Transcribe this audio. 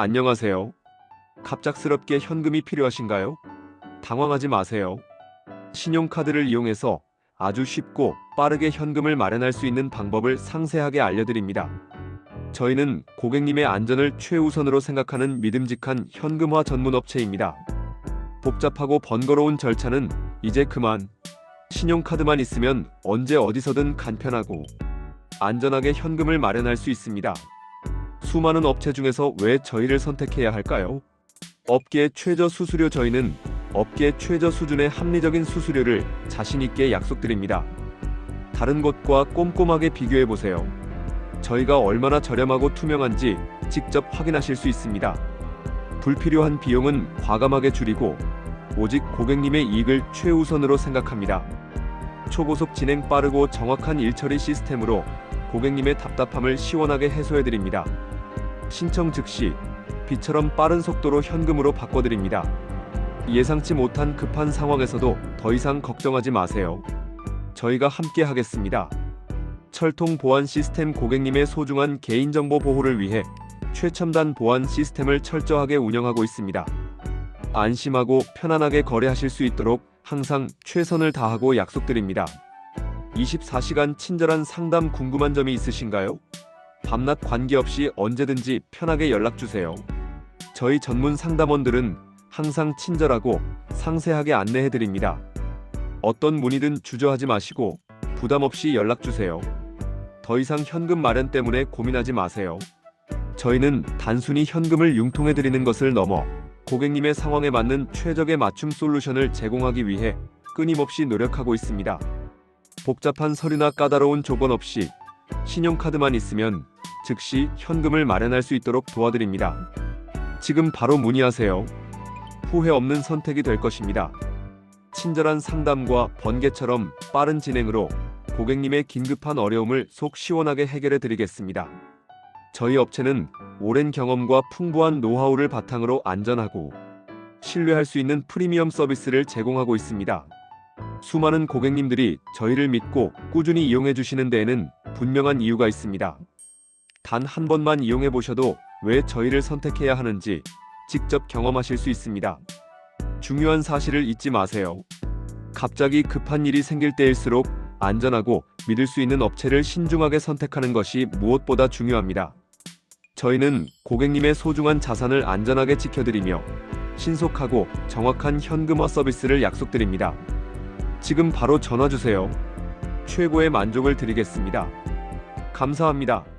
안녕하세요. 갑작스럽게 현금이 필요하신가요? 당황하지 마세요. 신용카드를 이용해서 아주 쉽고 빠르게 현금을 마련할 수 있는 방법을 상세하게 알려드립니다. 저희는 고객님의 안전을 최우선으로 생각하는 믿음직한 현금화 전문 업체입니다. 복잡하고 번거로운 절차는 이제 그만. 신용카드만 있으면 언제 어디서든 간편하고 안전하게 현금을 마련할 수 있습니다. 수많은 업체 중에서 왜 저희를 선택해야 할까요? 업계 최저 수수료 저희는 업계 최저 수준의 합리적인 수수료를 자신 있게 약속드립니다. 다른 곳과 꼼꼼하게 비교해 보세요. 저희가 얼마나 저렴하고 투명한지 직접 확인하실 수 있습니다. 불필요한 비용은 과감하게 줄이고 오직 고객님의 이익을 최우선으로 생각합니다. 초고속 진행 빠르고 정확한 일처리 시스템으로 고객님의 답답함을 시원하게 해소해 드립니다. 신청 즉시 비처럼 빠른 속도로 현금으로 바꿔드립니다. 예상치 못한 급한 상황에서도 더 이상 걱정하지 마세요. 저희가 함께 하겠습니다. 철통 보안 시스템 고객님의 소중한 개인정보 보호를 위해 최첨단 보안 시스템을 철저하게 운영하고 있습니다. 안심하고 편안하게 거래하실 수 있도록 항상 최선을 다하고 약속드립니다. 24시간 친절한 상담 궁금한 점이 있으신가요? 밤낮 관계없이 언제든지 편하게 연락주세요. 저희 전문 상담원들은 항상 친절하고 상세하게 안내해드립니다. 어떤 문의든 주저하지 마시고 부담 없이 연락주세요. 더 이상 현금 마련 때문에 고민하지 마세요. 저희는 단순히 현금을 융통해드리는 것을 넘어 고객님의 상황에 맞는 최적의 맞춤 솔루션을 제공하기 위해 끊임없이 노력하고 있습니다. 복잡한 서류나 까다로운 조건 없이 신용카드만 있으면 즉시 현금을 마련할 수 있도록 도와드립니다. 지금 바로 문의하세요. 후회 없는 선택이 될 것입니다. 친절한 상담과 번개처럼 빠른 진행으로 고객님의 긴급한 어려움을 속 시원하게 해결해 드리겠습니다. 저희 업체는 오랜 경험과 풍부한 노하우를 바탕으로 안전하고 신뢰할 수 있는 프리미엄 서비스를 제공하고 있습니다. 수많은 고객님들이 저희를 믿고 꾸준히 이용해 주시는 데에는 분명한 이유가 있습니다. 단 한 번만 이용해 보셔도 왜 저희를 선택해야 하는지 직접 경험하실 수 있습니다. 중요한 사실을 잊지 마세요. 갑자기 급한 일이 생길 때일수록 안전하고 믿을 수 있는 업체를 신중하게 선택하는 것이 무엇보다 중요합니다. 저희는 고객님의 소중한 자산을 안전하게 지켜드리며 신속하고 정확한 현금화 서비스를 약속드립니다. 지금 바로 전화 주세요. 최고의 만족을 드리겠습니다. 감사합니다.